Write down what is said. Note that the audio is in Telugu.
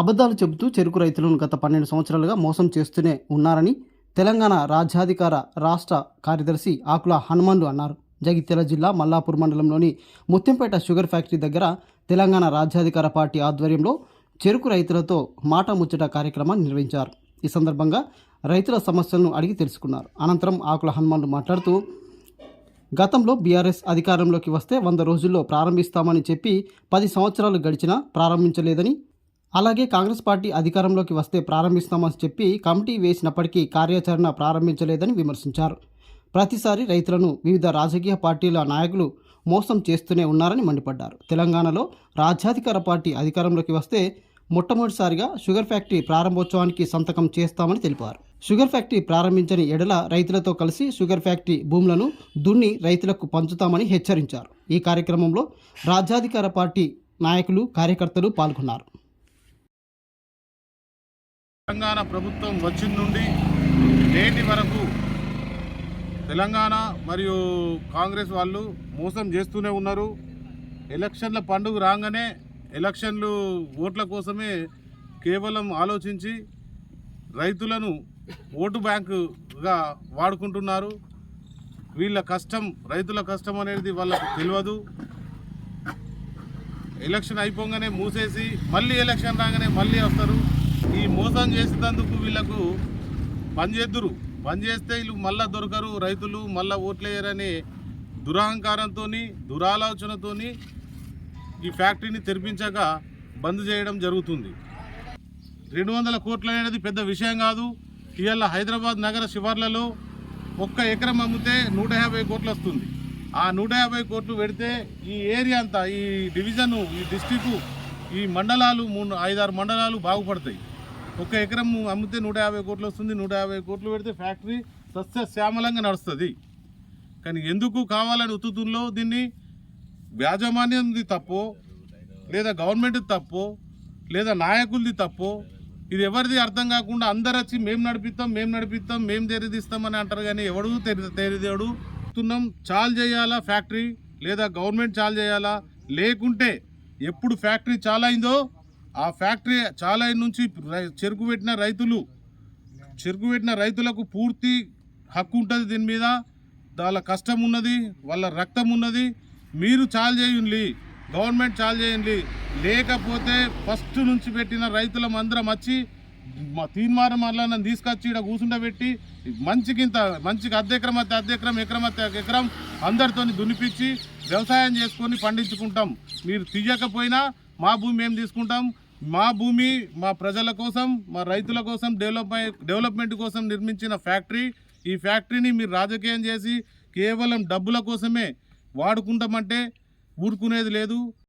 అబద్ధాలు చెబుతూ చెరుకు రైతులను గత పన్నెండు సంవత్సరాలుగా మోసం చేస్తూనే ఉన్నారని తెలంగాణ రాజ్యాధికార రాష్ట్ర కార్యదర్శి ఆకుల హనుమాన్లు అన్నారు. జగిత్యాల జిల్లా మల్లాపూర్ మండలంలోని ముత్యంపేట షుగర్ ఫ్యాక్టరీ దగ్గర తెలంగాణ రాజ్యాధికార పార్టీ ఆధ్వర్యంలో చెరుకు రైతులతో మాట ముచ్చట కార్యక్రమాన్ని నిర్వహించారు. ఈ సందర్భంగా రైతుల సమస్యలను అడిగి తెలుసుకున్నారు. అనంతరం ఆకుల హనుమాన్లు మాట్లాడుతూ గతంలో బీఆర్ఎస్ అధికారంలోకి వస్తే వంద రోజుల్లో ప్రారంభిస్తామని చెప్పి పది సంవత్సరాలు గడిచినా ప్రారంభించలేదని అలాగే కాంగ్రెస్ పార్టీ అధికారంలోకి వస్తే ప్రారంభిస్తామని చెప్పి కమిటీ వేసినప్పటికీ కార్యాచరణ ప్రారంభించలేదని విమర్శించారు. ప్రతిసారి రైతులను వివిధ రాజకీయ పార్టీల నాయకులు మోసం చేస్తూనే ఉన్నారని మండిపడ్డారు. తెలంగాణలో రాజ్యాధికార పార్టీ అధికారంలోకి వస్తే మొట్టమొదటిసారిగా షుగర్ ఫ్యాక్టరీ ప్రారంభోత్సవానికి సంతకం చేస్తామని తెలిపారు. షుగర్ ఫ్యాక్టరీ ప్రారంభించని ఎడల రైతులతో కలిసి షుగర్ ఫ్యాక్టరీ భూములను దున్ని రైతులకు పంచుతామని హెచ్చరించారు. ఈ కార్యక్రమంలో రాజ్యాధికార పార్టీ నాయకులు కార్యకర్తలు పాల్గొన్నారు. తెలంగాణ ప్రభుత్వం వచ్చిన నుండి నేటి వరకు తెలంగాణ మరియు కాంగ్రెస్ వాళ్ళు మోసం చేస్తూనే ఉన్నారు. ఎలక్షన్ల పండుగ రాగానే ఎలక్షన్లు ఓట్ల కోసమే కేవలం ఆలోచించి రైతులను ఓటు బ్యాంకుగా వాడుకుంటున్నారు. వీళ్ళ కష్టం రైతుల కష్టం అనేది వాళ్ళకు తెలియదు. ఎలక్షన్ అయిపోగానే మూసేసి మళ్ళీ ఎలక్షన్ రాగానే మళ్ళీ వస్తారు. ఈ మోసం చేసినందుకు వీళ్ళకు పని చేద్దురు పని చేస్తే వీళ్ళు మళ్ళా దొరకరు. రైతులు మళ్ళా ఓట్లేయరనే దురహంకారంతో దురాలోచనతో ఈ ఫ్యాక్టరీని తెరిపించక బంద్ చేయడం జరుగుతుంది. రెండు వందల కోట్లు అనేది పెద్ద విషయం కాదు. ఇవాళ హైదరాబాద్ నగర శివార్లలో ఒక్క ఎకరం అమ్మితే నూట యాభై కోట్లు వస్తుంది. ఆ నూట యాభై కోట్లు పెడితే ఈ ఏరియా అంతా ఈ డివిజను ఈ డిస్టిక్ ఈ మండలాలు మూడు ఐదారు మండలాలు బాగుపడతాయి. ఒక ఎకరం అమ్మితే నూట యాభై కోట్లు వస్తుంది నూట యాభై కోట్లు పెడితే ఫ్యాక్టరీ సస్యశ్యామలంగా నడుస్తుంది. కానీ ఎందుకు కావాలని ఉత్తుతుల్లో దీన్ని యాజమాన్యంది తప్పో లేదా గవర్నమెంట్ తప్పో లేదా నాయకులది తప్పో ఇది ఎవరిది అర్థం కాకుండా అందరు వచ్చి మేము నడిపిస్తాం మేము నడిపిస్తాం మేము తెరిదిస్తాం అంటారు కానీ ఎవడు తెరి తెరిదేడు తున్నాం చాలు చేయాలా ఫ్యాక్టరీ లేదా గవర్నమెంట్ చాలు చేయాలా? లేకుంటే ఎప్పుడు ఫ్యాక్టరీ చాలా అయిందో ఆ ఫ్యాక్టరీ చాలా నుంచి రై- చెరుకు పెట్టిన రైతులు చెరుకు పెట్టిన రైతులకు పూర్తి హక్కు ఉంటుంది దీని మీద. వాళ్ళ కష్టం ఉన్నది వాళ్ళ రక్తం ఉన్నది. మీరు చాలు చేయండి గవర్నమెంట్ చాలు చేయండి. లేకపోతే ఫస్ట్ నుంచి పెట్టిన రైతులం అందరం వచ్చి మా తీర్మానం మళ్ళీ తీసుకొచ్చి ఇక్కడ కూర్చుండబెట్టి మంచికింత మంచికి అద్దెకరం అత్తే అద్దెకరం ఎకరం అయితే ఎకరం అందరితో దునిపించి వ్యవసాయం చేసుకొని పండించుకుంటాం. మీరు తీయకపోయినా మా భూమి మేము తీసుకుంటాం. మా భూమి మా ప్రజల కోసం మా రైతుల కోసం డెవలప్ డెవలప్మెంట్ కోసం నిర్మించిన ఫ్యాక్టరీ. ఈ ఫ్యాక్టరీని మీరు రాజకీయం చేసి కేవలం డబ్బుల కోసమే వాడుకుంటామంటే ఊరుకునేది లేదు.